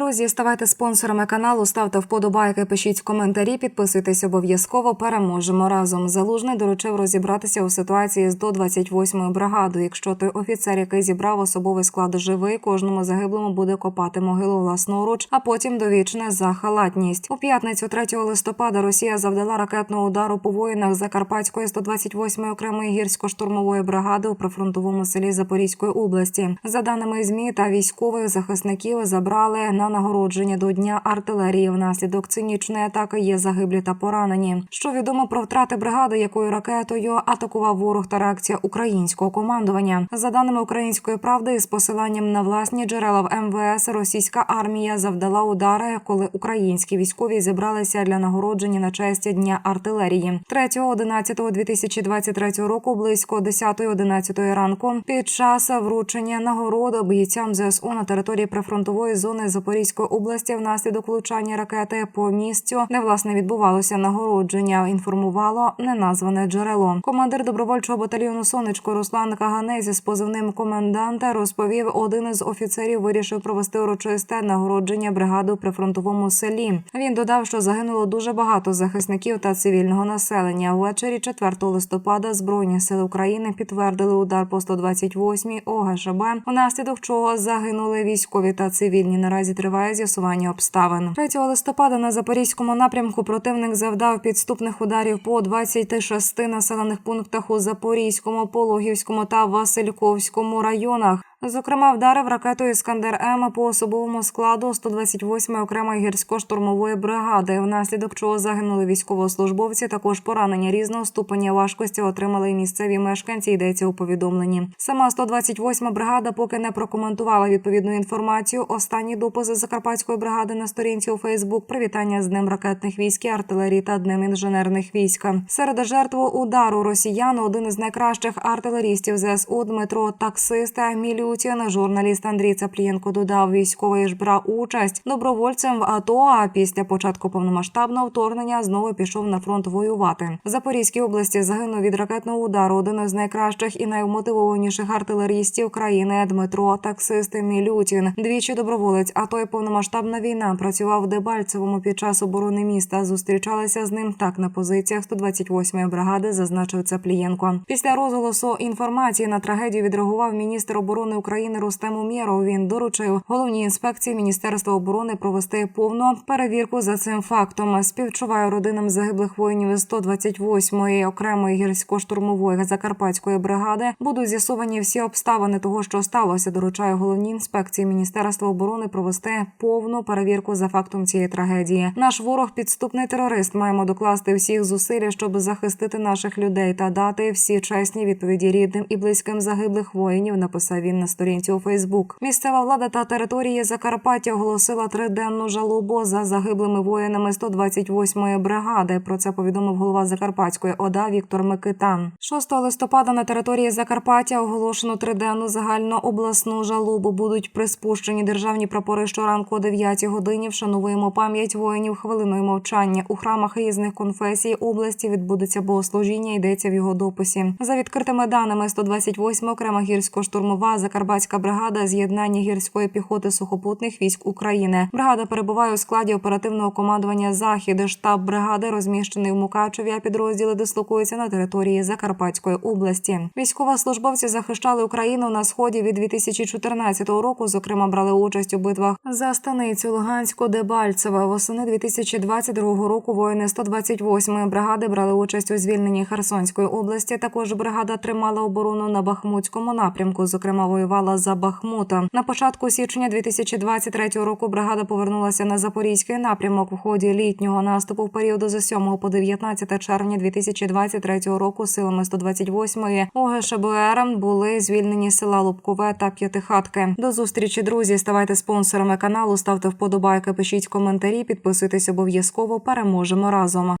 Друзі, ставайте спонсорами каналу, ставте вподобайки, пишіть коментарі, підписуйтесь обов'язково. Переможемо разом. Залужний доручив розібратися у ситуації з до 28-ї бригадою. Якщо той офіцер, який зібрав особовий склад живий, кожному загиблому буде копати могилу власноруч, а потім довічне за халатність. У п'ятницю 3 листопада Росія завдала ракетного удару по воїнах Закарпатської 128-ї окремої гірсько-штурмової бригади у прифронтовому селі Запорізької області. За даними змі та військових захисників забрали на нагородження до дня артилерії. Внаслідок цинічної атаки є загиблі та поранені. Що відомо про втрати бригади, якою ракетою атакував ворог та реакція українського командування. За даними української правди, з посиланням на власні джерела в МВС, російська армія завдала удари, коли українські військові зібралися для нагородження на честь дня артилерії. 3.11.2023 року близько 10.11 ранку під час вручення нагороди бійцям ЗСУ на території прифронтової зони Запорізької області внаслідок влучання ракети по місцю не власне відбувалося нагородження. Інформувало неназване джерело. Командир добровольчого батальйону Сонечко Руслан Каганезі з позивним коменданта розповів, один із офіцерів вирішив провести урочисте нагородження бригади у прифронтовому селі. Він додав, що загинуло дуже багато захисників та цивільного населення. Ввечері 4 листопада збройні сили України підтвердили удар по 128-й ОГШБ, внаслідок чого загинули військові та цивільні. Наразі триває з'ясування обставин. 3 листопада на запорізькому напрямку противник завдав підступних ударів по 26 населених пунктах у Запорізькому, Пологівському та Васильковському районах. Зокрема, вдарив ракетою Іскандер М по особовому складу 128-ї окремої гірсько-штурмової бригади, внаслідок чого загинули військовослужбовці. Також поранення різного ступеня важкості отримали і місцеві мешканці. Йдеться у повідомленні. Сама 128-ма бригада поки не прокоментувала відповідну інформацію. Останні дописи Закарпатської бригади на сторінці у Фейсбук. Привітання з днем ракетних військ, і артилерії та днем інженерних військ. Серед жертв удару росіян один із найкращих артилерістів ЗСУ Дмитро Таксиста Мілю. Путін, журналіст Андрій Цаплієнко додав, військовий ж брав участь добровольцем в АТО. А після початку повномасштабного вторгнення знову пішов на фронт воювати. В Запорізькій області загинув від ракетного удару один із найкращих і наймотивованіших артилерістів країни Дмитро Таксист Мілютін. Двічі доброволець. АТО і повномасштабна війна працював в Дебальцевому під час оборони міста. Зустрічалися з ним так на позиціях 128-ї бригади, зазначив Цаплієнко. Після розголосу інформації на трагедію відреагував міністр оборони України Рустем Умєров. Він доручив головній інспекції Міністерства оборони провести повну перевірку за цим фактом. Співчуваю родинам загиблих воїнів із 128-ї окремої гірсько-штурмової закарпатської бригади. Будуть з'ясовані всі обставини того, що сталося. Доручаю головній інспекції Міністерства оборони провести повну перевірку за фактом цієї трагедії. Наш ворог підступний терорист. Маємо докласти всіх зусиль, щоб захистити наших людей та дати всі чесні відповіді рідним і близьким загиблих воїнів. Написав він на сторінці у Фейсбук. Місцева влада та території Закарпаття оголосила триденну жалобу за загиблими воїнами 128-ї бригади. Про це повідомив голова Закарпатської ОДА Віктор Микитан. 6 листопада на території Закарпаття оголошено триденну загальнообласну жалобу. Будуть приспущені державні прапори щоранку о 9 годині. Вшануємо пам'ять воїнів хвилиною мовчання у храмах різних конфесій області. Відбудеться богослужіння. Йдеться в його дописі. За відкритими даними 128 окрема гірсько-штурмова Закарпатська бригада з'єднання гірської піхоти сухопутних військ України. Бригада перебуває у складі оперативного командування Захід. Штаб бригади розміщений в Мукачеві. а Підрозділи дислокуються на території Закарпатської області. Військовослужбовці захищали Україну на сході від 2014 року. Зокрема, брали участь у битвах за станицю Луганську, Дебальцеве. Восени 2022 року. Воїни 128-ї бригади брали участь у звільненні Херсонської області. Також бригада тримала оборону на Бахмутському напрямку. Зокрема, воювала за Бахмута. На початку січня 2023 року бригада повернулася на запорізький напрямок в ході літнього наступу в періоду з 7 по 19 червня 2023 року. Силами 128-ї ОГШБР були звільнені села Лубкове та П'ятихатки. До зустрічі, друзі. Ставайте спонсорами каналу, ставте вподобайки, пишіть коментарі, підписуйтесь обов'язково. Переможемо разом.